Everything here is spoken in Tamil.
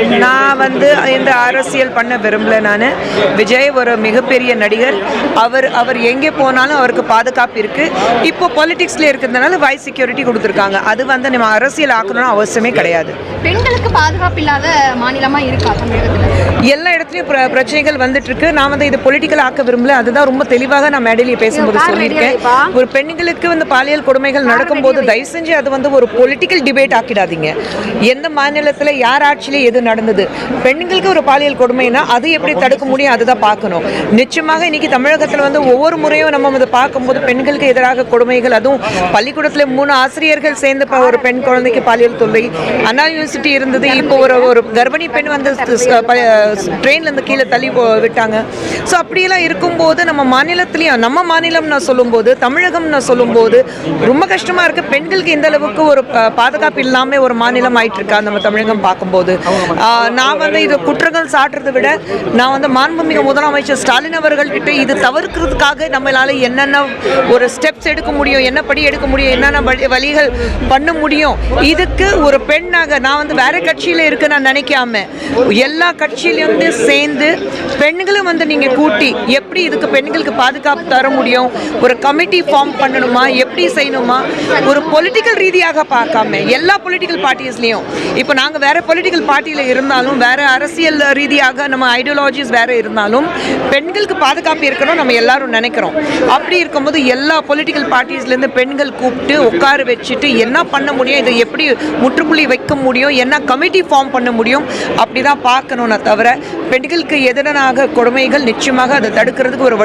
நான் வந்து இந்த அரசியல் பண்ண விரும்பல நான். விஜய் ஒரு மிகப்பெரிய நடிகர். அவர் அவர் எங்கே போனாலும் அவருக்கு பாதுகாப்பு இருக்கு. இப்போ பொலிட்டிக்ஸ்ல இருக்கிறதுனால வாய்ஸ் செக்யூரிட்டி கொடுத்துருக்காங்க. அது வந்து நம்ம அரசியல் ஆக்கணும்னு அவசியமே கிடையாது. பெண்களுக்கு பாதுகாப்பு இல்லாத மாநிலமா இருக்கா எல்லா இடத்துலையும் பிர- பிரச்சனைகள் வந்துட்டு இருக்கு நான் வந்து இது பொலிட்டிக்கல் ஆக்க விரும்பல. அதுதான் ரொம்ப தெளிவாக நான் மேடையிலேயே பேசும்போது சொல்லியிருக்கேன். ஒரு பெண்களுக்கு வந்து பாலியல் கொடுமைகள் நடக்கும்போது தயவு செஞ்சு அது வந்து ஒரு பொலிட்டிக்கல் டிபேட் ஆக்கிடாதீங்க. எந்த மாநிலத்தில் யார் ஆட்சியில எது நடந்தது. பெண்களுக்கு ஒரு பாலியல் கொடுமைனா அது எப்படி தடுக்க முடியும்? அதுதான் பார்க்கணும். நிச்சயமாக இன்னைக்கு தமிழகத்தில் வந்து ஒவ்வொரு முறையும் நம்ம வந்து பார்க்கும்போது பெண்களுக்கு எதிராக கொடுமைகள் அதுவும் பள்ளிக்கூடத்தில் மூணு ஆசிரியர்கள் சேர்ந்து ஒரு பெண் குழந்தைக்கு பாலியல் தொல்லை அண்ணா யூனிவர்சிட்டி இருந்தது இப்போ ஒரு ஒரு கர்ப்பிணி பெண் வந்து ட்ரெயின்ல இருந்து கீழே தள்ளி போ- விட்டாங்க. ஸோ அப்படியெல்லாம் இருக்கும்போது நம்ம மாநிலத்திலையும் நம்ம மாநிலம் நான் சொல்லும்போது தமிழகம் நான் சொல்லும்போது ரொம்ப கஷ்டமாக இருக்கு. பெண்களுக்கு இந்த அளவுக்கு ஒரு பாதுகாப்பு இல்லாமல் ஒரு மாநிலம் ஆயிட்டு இருக்கா நம்ம தமிழகம் பார்க்கும்போது. நான் வந்து இது குற்றங்கள் சாட்டுறதை விட நான் வந்து மாண்புமிகு முதலமைச்சர் ஸ்டாலின் அவர்கள்கிட்ட இது தவிர்க்கிறதுக்காக நம்மளால் என்னென்ன ஒரு ஸ்டெப்ஸ் எடுக்க முடியும் என்ன படி எடுக்க முடியும் என்னென்ன வழி- வழிகள் பண்ண முடியும் இதுக்கு ஒரு பெண்ணாக நான் வந்து வேற கட்சியில் இருக்கு நான் நினைக்காம எல்லா கட்சியிலேருந்து சேர்ந்து பெண்களும் வந்து நீங்கள் கூட்டி எப்படி இதுக்கு பெண்களுக்கு பாதுகாப்பு தர முடியும் ஒரு கமிட்டி ஃபார்ம் பண்ணணுமா எப்படி செய்யணுமா ஒரு பொலிட்டிக்கல் ரீதியாக பார்க்காம எல்லா பொலிட்டிக்கல் பார்ட்டிஸ்லேயும் இப்போ நாங்கள் வேற பொலிட்டிக்கல் பார்ட்டியில் இருந்தாலும் வேற அரசியல் ரீதியாக நம்ம ஐடியாலஜிஸ் வேற இருந்தாலும் பெண்களுக்கு பாதுகாப்பு இருக்கணும் நம்ம எல்லாரும் நினைக்கிறோம். அப்படி இருக்கும்போது எல்லா பொலிட்டிக்கல் பார்ட்டிஸ்லேருந்து பெண்கள் கூப்பிட்டு உட்கார வச்சுட்டு என்ன பண்ண முடியும் இதை எப்படி முற்றுப்புள்ளி வைக்க முடியும் என்ன கமிட்டி ஃபார்ம் பண்ண முடியும் அப்படி தான் பார்க்கணும்னா தவிர பெண்களுக்கு எதிராக கொடுமைகள் நிச்சயமாக அதை தடுக்கிறதுக்கு ஒரு